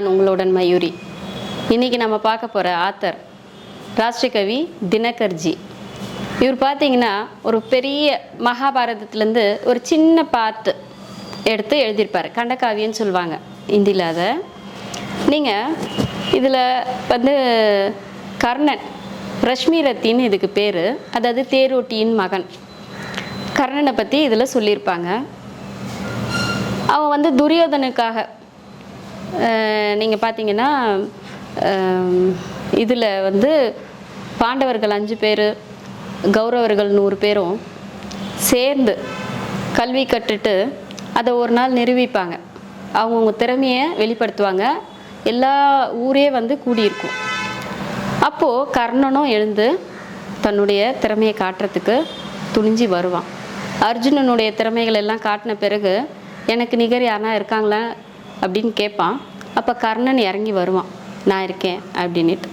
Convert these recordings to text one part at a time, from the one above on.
நான் உங்களுடன் மயூரி. இன்னைக்கு நம்ம பார்க்க போகிற ஆத்தர் ராஷ்டிரகவி தினகர்ஜி. இவர் பார்த்தீங்கன்னா ஒரு பெரிய மகாபாரதத்துலேருந்து ஒரு சின்ன பார்ட்டு எடுத்து எழுதியிருப்பார். கண்டகாவியன்னு சொல்லுவாங்க. இந்தியில் அதை. நீங்கள் இதில் வந்து கர்ணன் ரஷ்மிரத்தின்னு இதுக்கு பேர். அதாவது தேரோட்டியின் மகன். கர்ணனை பற்றி இதில் சொல்லியிருப்பாங்க. அவன் வந்து துரியோதனுக்காக நீங்கள் பார்த்தீங்கன்னா இதில் வந்து பாண்டவர்கள் அஞ்சு பேர் கௌரவர்கள் நூறு பேரும் சேர்ந்து கல்வி கற்றுட்டு அதை ஒரு நாள் நிரூபிப்பாங்க. அவங்கவுங்க திறமையை வெளிப்படுத்துவாங்க. எல்லா ஊரே வந்து கூடியிருக்கும். அப்போது கர்ணனும் எழுந்து தன்னுடைய திறமையை காட்டுறதுக்கு துணிஞ்சு வருவான். அர்ஜுனனுடைய திறமைகள் எல்லாம் காட்டின பிறகு எனக்கு நிகர் யாருன்னா இருக்காங்களா? அப்படின்னு கேட்பான் அப்போ கர்ணன் இறங்கி வருவான். நான் இருக்கேன் அப்படின்ட்டு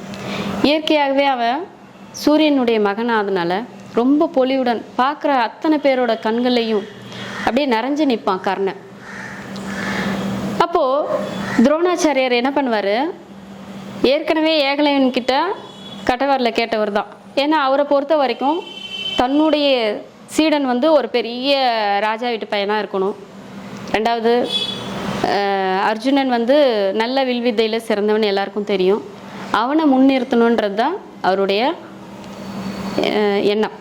இயற்கையாகவே அவன் சூரியனுடைய மகனாதனால ரொம்ப பொலிவுடன் பார்க்குற அத்தனை பேரோட கண்களையும் அப்படியே நிறைஞ்சு நிற்பான் கர்ணன். அப்போது துரோணாச்சாரியார் என்ன பண்ணுவார்? ஏற்கனவே ஏகலைவன்கிட்ட கட்டவரில் கேட்டவர் தான். ஏன்னா அவரை பொறுத்த வரைக்கும் தன்னுடைய சீடன் வந்து ஒரு பெரிய ராஜா வீட்டு பையனாக இருக்கணும். ரெண்டாவது அர்ஜுனன் வந்து நல்ல வில்வித்தையில் சிறந்தவன் எல்லாருக்கும் தெரியும். அவனை முன்னிறுத்தணுன்றது தான் அவருடைய எண்ணம்.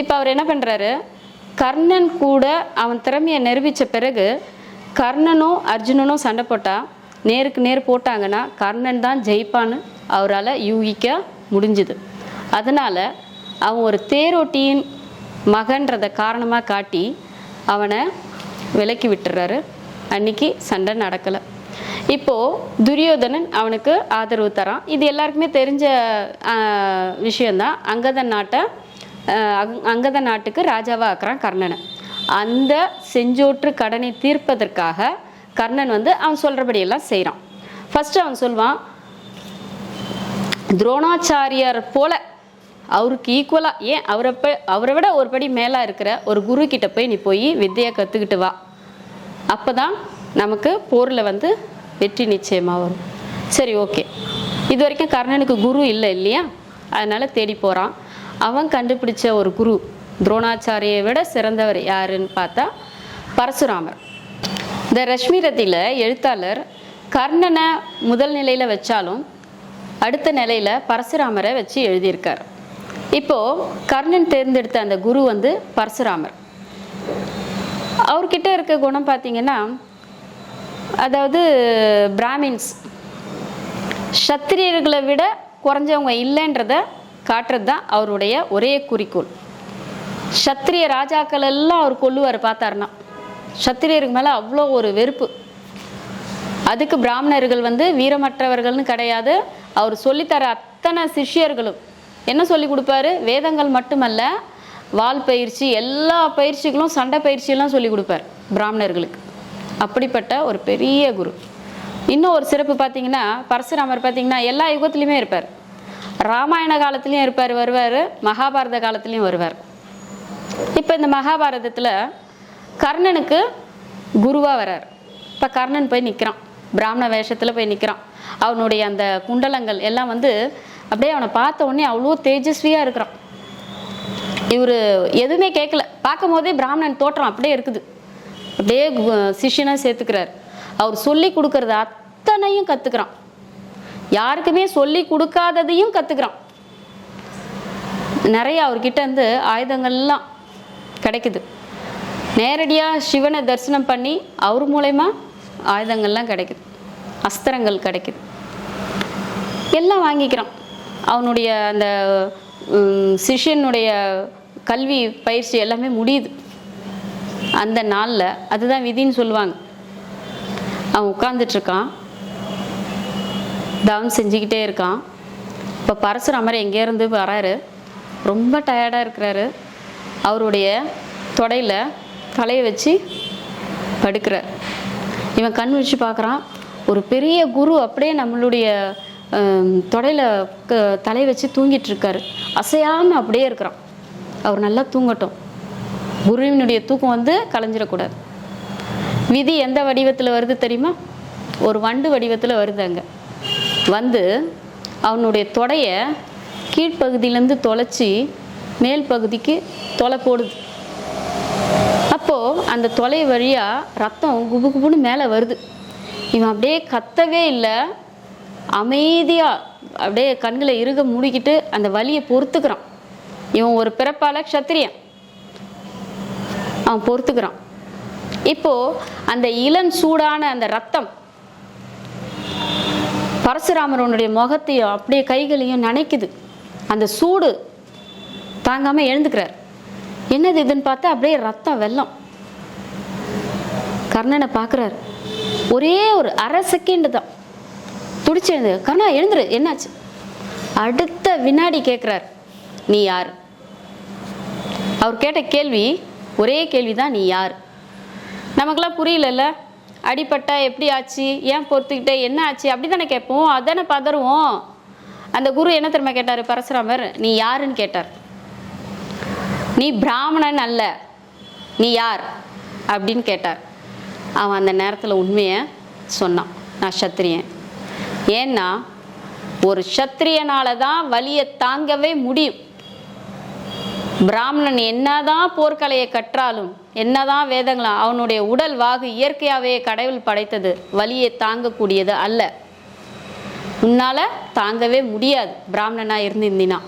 இப்போ அவர் என்ன பண்ணுறாரு கர்ணன் கூட அவன் திறமையை நிரூபித்த பிறகு கர்ணனும் அர்ஜுனனும் சண்டை போட்டால் நேருக்கு நேர் போட்டாங்கன்னா கர்ணன் தான் ஜெயிப்பான்னு அவரால் யூகிக்க முடிஞ்சுது. அதனால் அவன் ஒரு தேரோட்டியின் மகன்றதை காரணமாக காட்டி அவனை விலக்கி விட்டுறாரு. அன்னைக்கு சண்டை நடக்கலை. இப்போது துரியோதனன் அவனுக்கு ஆதரவு தரான். இது எல்லாருக்குமே தெரிஞ்ச ஆஹ், விஷயந்தான் அங்கதன் நாட்டை அங்- அங்கத நாட்டுக்கு ராஜாவாக ஆக்குறான் கர்ணனை. அந்த செஞ்சோற்று கடனை தீர்ப்பதற்காக கர்ணன் வந்து அவன் சொல்கிறபடியெல்லாம் செய்கிறான் ஃபஸ்ட்டு அவன் சொல்வான் துரோணாச்சாரியார் போல அவருக்கு ஈக்குவலாக ஏன் அவரை அவரை விட ஒரு படி மேலே இருக்கிற ஒரு குரு கிட்ட போய் நீ போய் வித்தையை கற்றுக்கிட்டு வா. அப்போ தான் நமக்கு போரில் வந்து வெற்றி நிச்சயமாக வரும். சரி ஓகே. இது வரைக்கும் கர்ணனுக்கு குரு இல்லை இல்லையா? அதனால் தேடி போகிறான் அவன் கண்டுபிடிச்ச ஒரு குரு துரோணாச்சாரியை விட சிறந்தவர் யாருன்னு பார்த்தா பரசுராமர். இந்த ரஷ்மி எழுத்தாளர் கர்ணனை முதல் நிலையில் வச்சாலும் அடுத்த நிலையில் பரசுராமரை வச்சு எழுதியிருக்கார். இப்போது கர்ணன் தேர்ந்தெடுத்த அந்த குரு வந்து பரசுராமர். அவர்கிட்ட இருக்க குணம் பார்த்தீங்கன்னா அதாவது பிராமின்ஸ். சத்திரியர்களை விட குறைஞ்சவங்க இல்லைன்றத காட்டுறது தான் அவருடைய ஒரே குறிக்கோள். சத்திரிய ராஜாக்கள் எல்லாம் அவர் கொல்லுவார் பார்த்தாருன்னா. சத்திரியருக்கு மேலே அவ்வளோ ஒரு வெறுப்பு. அதுக்கு பிராமணர்கள் வந்து வீரமற்றவர்கள்னு கிடையாது. அவர் சொல்லித்தர அத்தனை சிஷ்யர்களும். என்ன சொல்லி கொடுப்பாரு? வேதங்கள் மட்டுமல்ல வால் பயிற்சி எல்லா பயிற்சிகளும் சண்டை பயிற்சியெல்லாம் சொல்லி கொடுப்பார் பிராமணர்களுக்கு. அப்படிப்பட்ட ஒரு பெரிய குரு. இன்னும் ஒரு சிறப்பு பார்த்தீங்கன்னா பரசுராமர் பார்த்தீங்கன்னா எல்லா யுகத்துலேயுமே இருப்பார். ராமாயண காலத்துலேயும் இருப்பார் வருவார். மகாபாரத காலத்துலேயும் வருவார். இப்போ இந்த மகாபாரதத்தில் கர்ணனுக்கு குருவாக வரார். இப்போ கர்ணன் போய் நிற்கிறான் பிராமண வேஷத்தில் போய் நிற்கிறான் அவனுடைய அந்த குண்டலங்கள் எல்லாம் வந்து அப்படியே அவனை பார்த்த உடனே அவ்வளோ தேஜஸ்வியாக இருக்கிறான். இவர் எதுவுமே கேட்கல பார்க்கும் போதே பிராமணன் தோற்றம் அப்படியே இருக்குது. அப்படியே சிஷியனாக சேர்த்துக்கிறார். அவர் சொல்லி கொடுக்கறது அத்தனையும் கற்றுக்கிறான் யாருக்குமே சொல்லி கொடுக்காததையும் கற்றுக்கிறான் நிறைய அவர்கிட்ட இருந்து ஆயுதங்கள்லாம் கிடைக்குது. நேரடியாக சிவனை தரிசனம் பண்ணி அவர் மூலயமா ஆயுதங்கள்லாம் கிடைக்குது. அஸ்திரங்கள் கிடைக்குது. எல்லாம் வாங்கிக்கிறான். அவனுடைய அந்த சிஷியனுடைய சிஷ்யனுடைய கல்வி பயிற்சி எல்லாமே முடியுது. அந்த நாளில் அதுதான் விதின்னு சொல்லுவாங்க. அவன் உட்காந்துட்ருக்கான் தவம் செஞ்சுக்கிட்டே இருக்கான். இப்போ பரசுராமர் எங்கேருந்து வராரு? ரொம்ப டயர்டாக இருக்கிறாரு. அவருடைய தொடையில் தலையை வச்சு படுக்கிறார். இவன் கண் வச்சு பார்க்குறான். ஒரு பெரிய குரு அப்படியே நம்மளுடைய தொடையில் தலையை வச்சு தூங்கிட்டு இருக்காரு அசையாமல் அப்படியே இருக்கிறான். அவர் நல்லா தூங்கட்டும். குருவினுடைய தூக்கம் வந்து கலைஞ்சிடக்கூடாது. விதி எந்த வடிவத்தில் வருது தெரியுமா? ஒரு வண்டு வடிவத்தில் வருது அங்கே. வந்து அவனுடைய தொடைய கீழ்ப்பகுதியிலேருந்து தொலைச்சி மேல் பகுதிக்கு தொலை போடுது. அப்போது அந்த தொலை வழியாக ரத்தம் குபு குபுன்னு மேலே வருது. இவன் அப்படியே கத்தவே இல்லை. அமைதியாக அப்படியே கண்களை இறுக மூடிக்கிட்டு அந்த வலியை பொறுத்துக்கிறான். இவன் ஒரு பிறப்பால க்ஷத்திரியன். அவன் பொறுத்துக்கிறான். இப்போ அந்த இளம் சூடான அந்த ரத்தம் பரசுராமரனுடைய முகத்தையும் அப்படியே கைகளையும் நினைக்குது. அந்த சூடு தாங்காம எழுந்துக்கிறார். என்னது இதுன்னு பார்த்தா அப்படியே ரத்தம் வெள்ளம். கர்ணனை பார்க்குறாரு. ஒரே ஒரு அரை செகண்ட் தான். துடிச்சு எழுந்து கர்ணா எழுந்துரு என்னாச்சு? அடுத்த வினாடி கேட்குறார். நீ யார்? அவர் கேட்ட கேள்வி ஒரே கேள்வி தான் நீ யார்? நமக்கெல்லாம் புரியலல்ல. அடிபட்டா எப்படி ஆச்சு? ஏன் பொறுத்துக்கிட்ட? என்ன ஆச்சு? அப்படி தானே கேட்போம். அதானே பதறுவோம். அந்த குரு என்ன திரும்ப கேட்டார்? பரசுராமர் நீ யாருன்னு கேட்டார். நீ பிராமணன் அல்ல. நீ யார்? அப்படின்னு கேட்டார். அவன் அந்த நேரத்தில் உண்மையை சொன்னான். நான் சத்திரியன். ஏன்னா ஒரு சத்திரியனால தான் வலியை தாங்கவே முடியும். பிராமணன் என்னதான் போர்க்கலையை கற்றாலும் என்னதான் வேதங்களும் அவனுடைய உடல் வாகு இயற்கையாகவே கடவுள் படைத்தது வலியை தாங்கக்கூடியது அல்ல. உன்னால தாங்கவே முடியாது பிராமணனா இருந்திருந்தினா.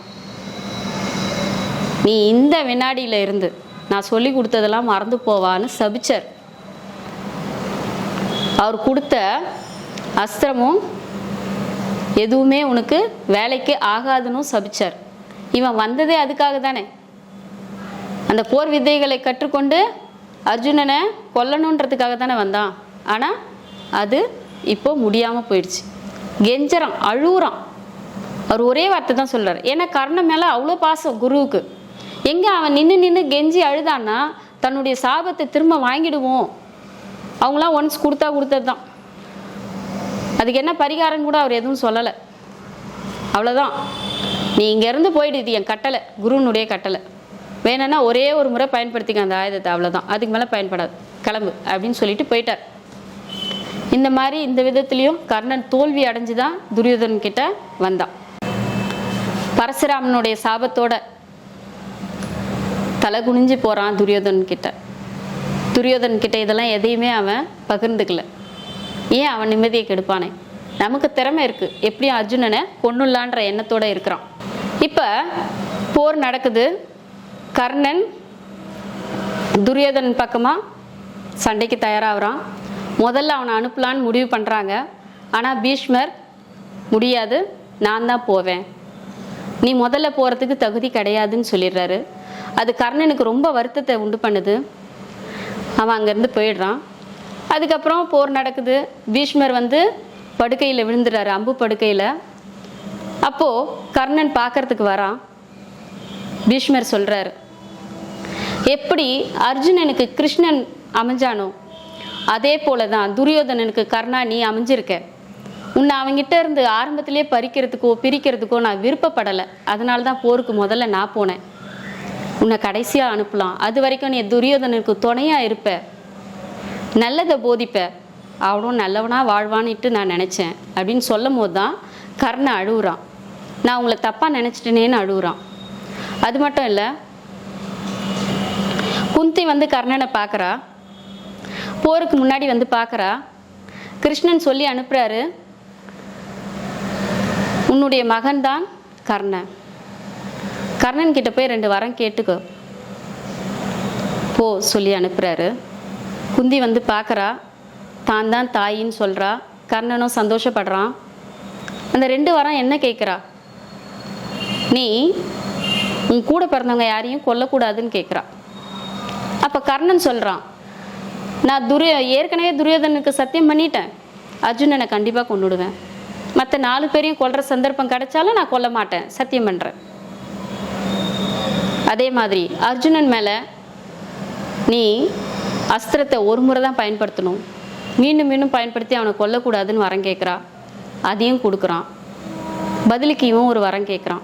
நீ இந்த வினாடியில இருந்து நான் சொல்லி கொடுத்ததெல்லாம் மறந்து போவான்னு சபிச்சர். அவர் கொடுத்த அஸ்திரமும் எதுவுமே உனக்கு வேலைக்கு ஆகாதுன்னு சபிச்சார். இவன் வந்ததே அதுக்காக தானே அந்த போர் வித்தைகளை கற்றுக்கொண்டு அர்ஜுனனை கொல்லணுன்றதுக்காக தானே வந்தான். ஆனால் அது இப்போ முடியாமல் போயிடுச்சு. கெஞ்சறான் அழுகுறான். அவர் ஒரே வார்த்தை தான் சொல்கிறார் ஏன்னா கர்ணன் மேலே அவ்வளோ பாசம் குருவுக்கு. எங்கே அவன் நின்று நின்று கெஞ்சி அழுதான்னா தன்னுடைய சாபத்தை திரும்ப வாங்கிடுவோம். அவங்களாம் ஒன்ஸ் கொடுத்தா கொடுத்தது தான். அதுக்கு என்ன பரிகாரம் கூட அவர் எதுவும் சொல்லலை. அவ்வளோதான் நீ இங்கேருந்து போயிடுது என் கட்டளை குருனுடைய கட்டளை. வேணும்னா ஒரே ஒரு முறை பயன்படுத்திக்க அந்த ஆயுதத்தை அவ்வளோதான் அதுக்கு மேலே பயன்படாது. கிளம்பு அப்படின்னு சொல்லிட்டு போயிட்டார். இந்த மாதிரி இந்த விதத்துலேயும் கர்ணன் தோல்வி அடைஞ்சு தான் துரியோதன் கிட்ட வந்தான். பரசுராமனுடைய சாபத்தோட தலை குனிஞ்சு போகிறான் துரியோதன் கிட்ட. துரியோதன் கிட்ட இதெல்லாம் எதையுமே அவன் பகிர்ந்துக்கல. ஏன் அவன் நிம்மதியை கெடுப்பானே? நமக்கு திறமை இருக்குது எப்படியும் அர்ஜுனனை கொன்னுலான்ற எண்ணத்தோடு இருக்கிறான். இப்போ போர் நடக்குது. கர்ணன் துரியோதனன் பக்கமாக சண்டைக்கு தயாராகிறான். முதல்ல அவனை அனுப்பலான்னு முடிவு பண்ணுறாங்க ஆனால் பீஷ்மர் முடியாது நான் தான் போவேன். நீ முதல்ல போகிறதுக்கு தகுதி கிடையாதுன்னு சொல்லிடுறாரு. அது கர்ணனுக்கு ரொம்ப வருத்தத்தை உண்டு பண்ணுது. அவன் அங்கேருந்து போயிடுறான். அதுக்கப்புறம் போர் நடக்குது. பீஷ்மர் வந்து படுக்கையில் விழுந்துடுறாரு அம்பு படுக்கையில். அப்போது கர்ணன் பார்க்கறதுக்கு வரான். பீஷ்மர் சொல்கிறாரு எப்படி அர்ஜுனனுக்கு கிருஷ்ணன் அமைஞ்சானோ அதே போல தான் துரியோதனனுக்கு கர்ணா நீ அமைஞ்சிருக்க. உன்னை அவங்கிட்ட இருந்து ஆரம்பத்திலே பறிக்கிறதுக்கோ பிரிக்கிறதுக்கோ நான் விருப்பப்படலை. அதனால தான் போருக்கு முதல்ல நான் போனேன். உன்னை கடைசியாக அனுப்பலாம். அது வரைக்கும் நீ துரியோதனனுக்கு துணையாக இருப்ப. நல்லதை போதிப்ப. அவனும் நல்லவனாக வாழ்வான்னுட்டு நான் நினச்சேன். அப்படின்னு சொல்லும் போது தான் கர்ணன் அழுகுறான் நான் உங்களை தப்பாக நினச்சிட்டேனேன்னு அழுகுறான் அது மட்டும் இல்லை குந்தி வந்து கர்ணனை பார்க்குறா. போருக்கு முன்னாடி வந்து பார்க்குறா. கிருஷ்ணன் சொல்லி அனுப்புகிறாரு உன்னுடைய மகன்தான் கர்ணன். கர்ணன் கிட்ட போய் ரெண்டு வாரம் கேட்டுக்கோ. போ சொல்லி அனுப்புகிறாரு குந்தி வந்து பார்க்குறா. தான் தான் தாயின்னு சொல்கிறா கர்ணனும் சந்தோஷப்படுறான். அந்த ரெண்டு வாரம் என்ன கேட்குறா? நீ உன் கூட பிறந்தவங்க யாரையும் கொல்லக்கூடாதுன்னு கேட்குறா. அப்போ கர்ணன் சொல்கிறான் நான் துரிய ஏற்கனவே துரியோதனுக்கு சத்தியம் பண்ணிட்டேன். அர்ஜுனனை கண்டிப்பாக கொண்டுடுவேன் மற்ற நாலு பேரையும் கொல்ற சந்தர்ப்பம் கிடைச்சாலும் நான் கொல்ல மாட்டேன். சத்தியம் பண்ணுறேன் அதே மாதிரி அர்ஜுனன் மேலே நீ அஸ்திரத்தை ஒரு முறை தான் பயன்படுத்தணும். மீண்டும் மீண்டும் பயன்படுத்தி அவனை கொல்லக்கூடாதுன்னு வரம் கேட்குறா. அதையும் கொடுக்குறான். பதிலுக்கு இவன் ஒரு வரம் கேட்குறான்.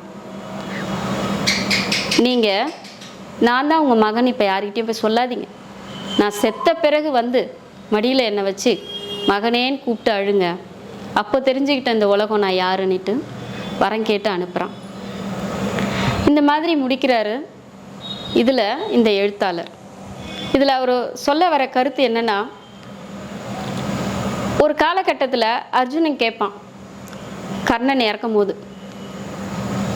நீங்கள் நான் தான் உங்கள் மகன் இப்போ யார்கிட்டையும் போய் சொல்லாதீங்க. நான் செத்த பிறகு வந்து மடியில் என்னை வச்சு மகனேன்னு கூப்பிட்டு அழுங்க. அப்போ தெரிஞ்சுக்கிட்ட இந்த உலகம் நான் யாருன்னுட்டு வரம் கேட்டு அனுப்புகிறான் இந்த மாதிரி முடிக்கிறாரு இதில் இந்த எழுத்தாளர். இதில் அவர் சொல்ல வர கருத்து என்னென்னா ஒரு காலகட்டத்தில் அர்ஜுனன் கேட்பான் கர்ணன் இறக்கும் போது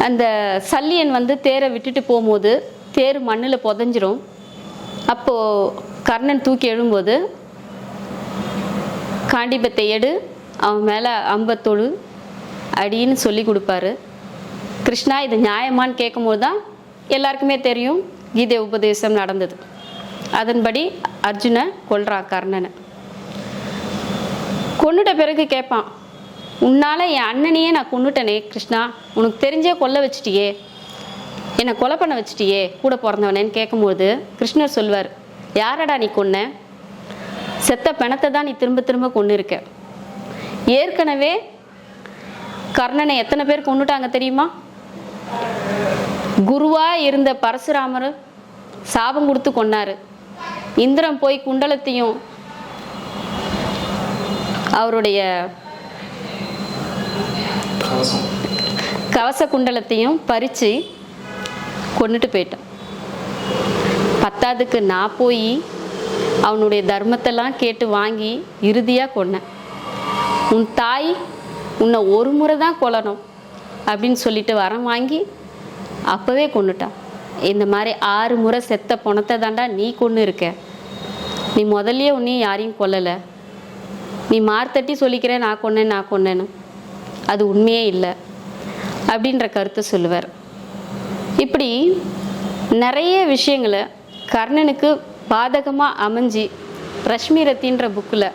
அந்த சல்லியன் வந்து தேரை விட்டுட்டு போகும்போது தேர் மண்ணில் புதஞ்சிரும். அப்போது கர்ணன் தூக்கி எழும்போது காண்டிபத்தை எடு அவன் மேலே அம்பத்தொழு அடின்னு சொல்லி கொடுப்பாரு. கிருஷ்ணா இது நியாயமான்னு கேட்கும்போது தான் எல்லாருக்குமே தெரியும் கீதை உபதேசம் நடந்தது. அதன்படி அர்ஜுனை கொல்றான் கர்ணனை. கொன்னுட்ட பிறகு கேட்பான் உன்னால் என் அண்ணனையே நான் கொண்டுட்டனே கிருஷ்ணா. உனக்கு தெரிஞ்சே கொல்ல வச்சிட்டியே. என்னை கொலை பண்ண வச்சிட்டியே கூட பிறந்தவனேன்னு கேட்கும்போது கிருஷ்ணர் சொல்வார் யாரடா நீ கொன்ன? செத்த பிணத்தை தான் நீ திரும்ப திரும்ப கொண்டு இருக்க ஏற்கனவே கர்ணனை எத்தனை பேர் கொண்டுட்டாங்க தெரியுமா? குருவா இருந்த பரசுராமர் சாபம் கொடுத்து கொன்னாரு. இந்திரன் போய் குண்டலத்தையும் அவருடைய கவச குண்டலத்தையும் பறித்து கொண்டுட்டு போயிட்டான். பத்தாவதுக்கு நான் போய் அவனுடைய தர்மத்தெல்லாம் கேட்டு வாங்கி இறுதியாக கொன்னேன். உன் தாய் உன்னை ஒரு முறை தான் கொல்லணும் அப்படின்னு சொல்லிட்டு வரம் வாங்கி அப்போவே கொண்டுட்டான் இந்த மாதிரி ஆறு முறை செத்த பணத்தை தாண்டா நீ கொண்டு இருக்க நீ முதல்லையே உன்னையும் யாரையும் கொல்லலை. நீ மார்த்தட்டி சொல்லிக்கிறேன் நான் கொன்னேன் நான் கொன்னேன்னு. அது உண்மையே இல்லை. அப்படின்ற கருத்தை சொல்லுவார். இப்படி நிறைய விஷயங்களை கர்ணனுக்கு பாதகமாக அமைஞ்சி ரஷ்மி ரத்தின்ற புக்கில்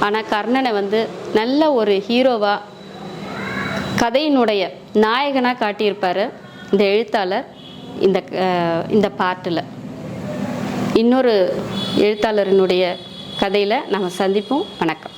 ஆனால் கர்ணனை வந்து நல்ல ஒரு ஹீரோவாக கதையினுடைய நாயகனாக காட்டியிருப்பார் இந்த எழுத்தாளர் இந்த இந்த பாட்டில். இன்னொரு எழுத்தாளரினுடைய கதையில் நம்ம சந்திப்போம். வணக்கம்.